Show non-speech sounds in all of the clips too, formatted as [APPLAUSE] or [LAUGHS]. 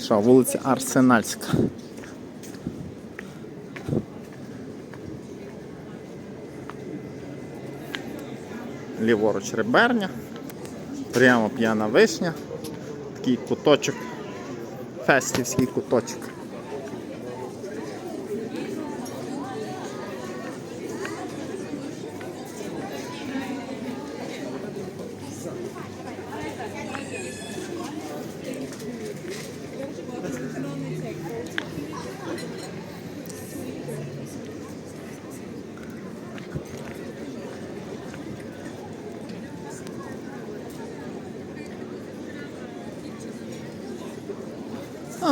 Що, вулиця Арсенальська. Ліворуч реберня, прямо п'яна вишня, такий куточок, фестівський куточок.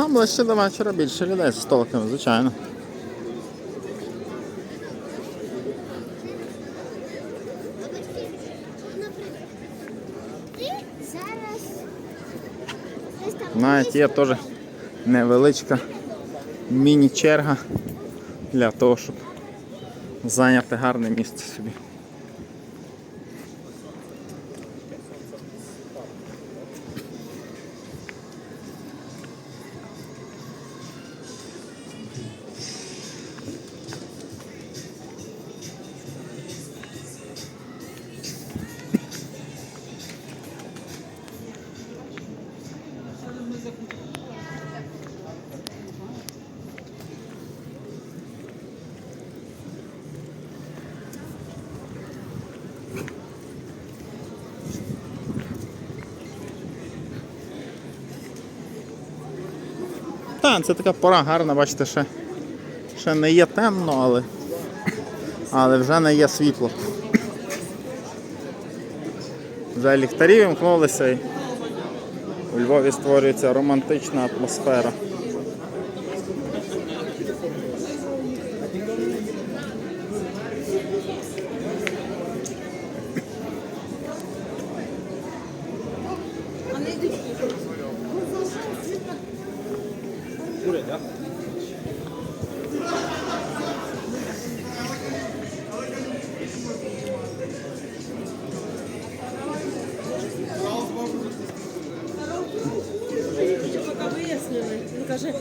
А ближче до вечора більше людей з столиками, звичайно. Навіть є теж невеличка міні-черга для того, щоб зайняти гарне місце собі. Так, це така пора гарна, бачите, ще, ще не є темно, але, але вже не є світло. Вже ліхтарі вимкнулися і у Львові створюється романтична атмосфера. Поки вияснили. Він каже,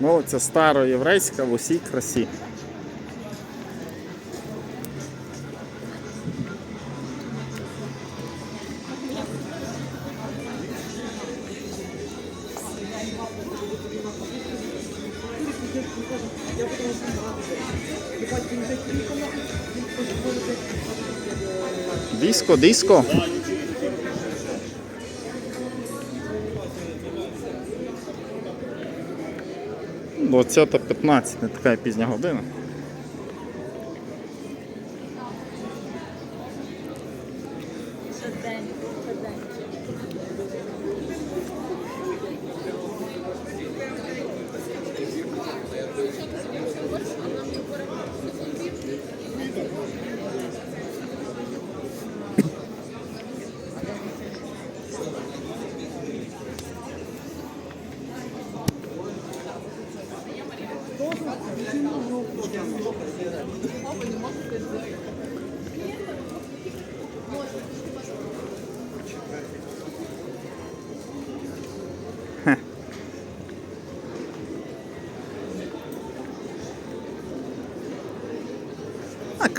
Вулиця староєврейська в усій красі. Диско, диско. Двадцята 15, не така пізня година.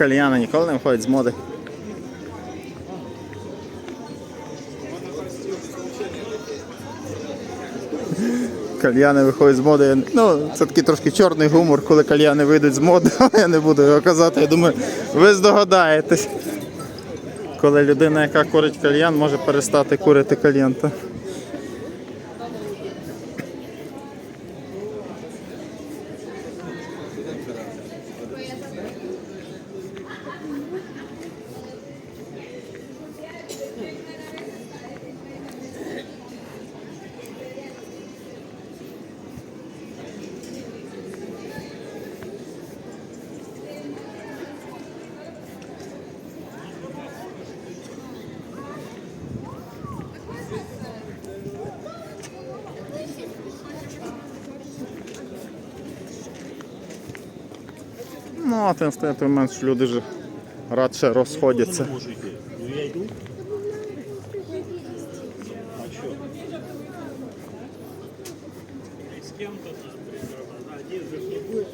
Кальяни ніколи не виходять з моди. Кальяни виходять з моди. Ну, це такий трошки чорний гумор, коли кальяни вийдуть з моди, [LAUGHS] але я не буду його казати. Я думаю, ви здогадаєтесь. Коли людина, яка курить кальян, може перестати курити кальян. Та. а ти настає той момент, що люди вже радше розходяться. можу йти. Ну я йду. А що? З кем-то там, один же ж не будеш.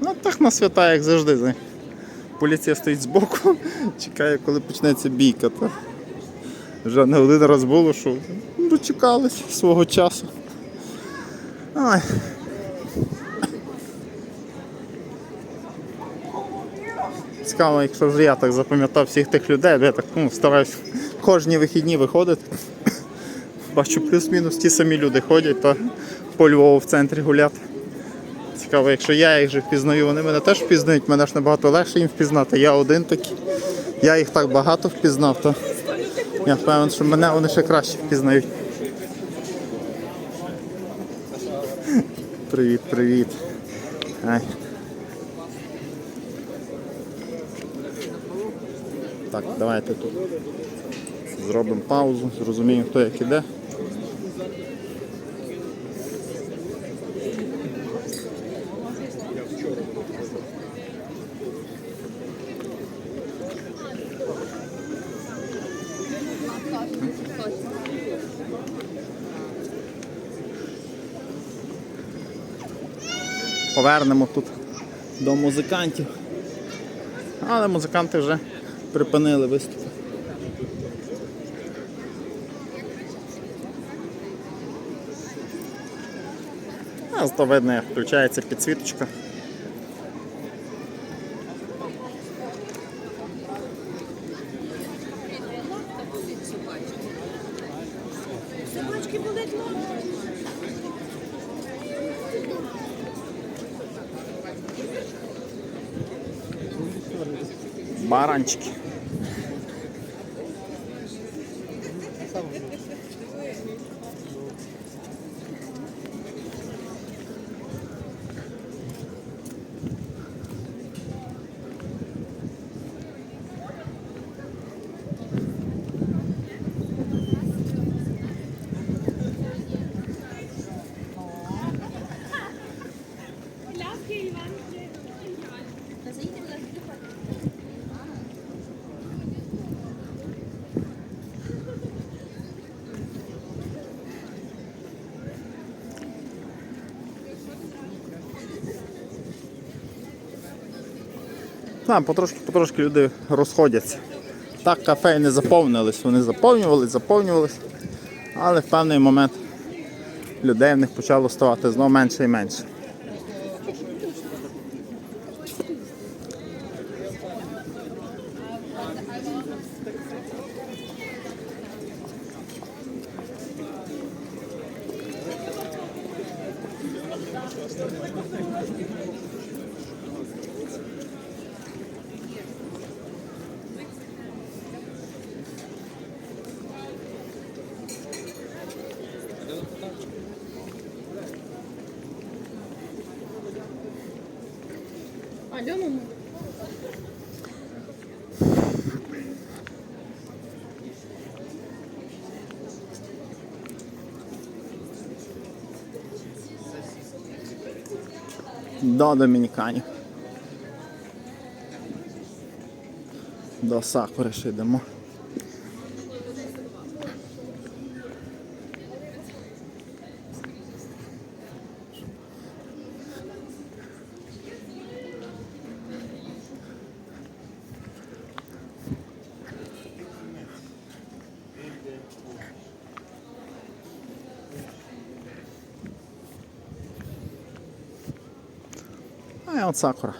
Ну так на свята, як завжди. Поліція стоїть збоку, [LAUGHS] чекає, коли почнеться бійка. Та вже не один раз було, що дочекались свого часу. Ай. Цікаво, якщо вже я так запам'ятав всіх тих людей, бо я так ну, стараюсь кожні вихідні виходити. Бачу, плюс-мінус ті самі люди ходять та по Львову в центрі гуляти. Цікаво, якщо я їх вже впізнаю, вони мене теж впізнають, мене ж набагато легше їм впізнати. Я один такий. Я їх так багато впізнав, то я впевнений, що мене вони ще краще впізнають. Привіт, привіт. Ай. Так, давайте тут зробимо паузу, зрозуміємо, хто як іде. Повернемо тут до музикантів. Але музиканти вже припинили виступи. Зато видно, як включається підсвіточка. Собачки баранчики. Иван. Баранчики. Потрошки-потрошки люди розходяться. Так, кафе не заповнились, вони заповнювались, заповнювались, але в певний момент людей в них почало ставати знову менше і менше. Альону. До Домініканів. До Сакури ще йдемо. А от Сакура.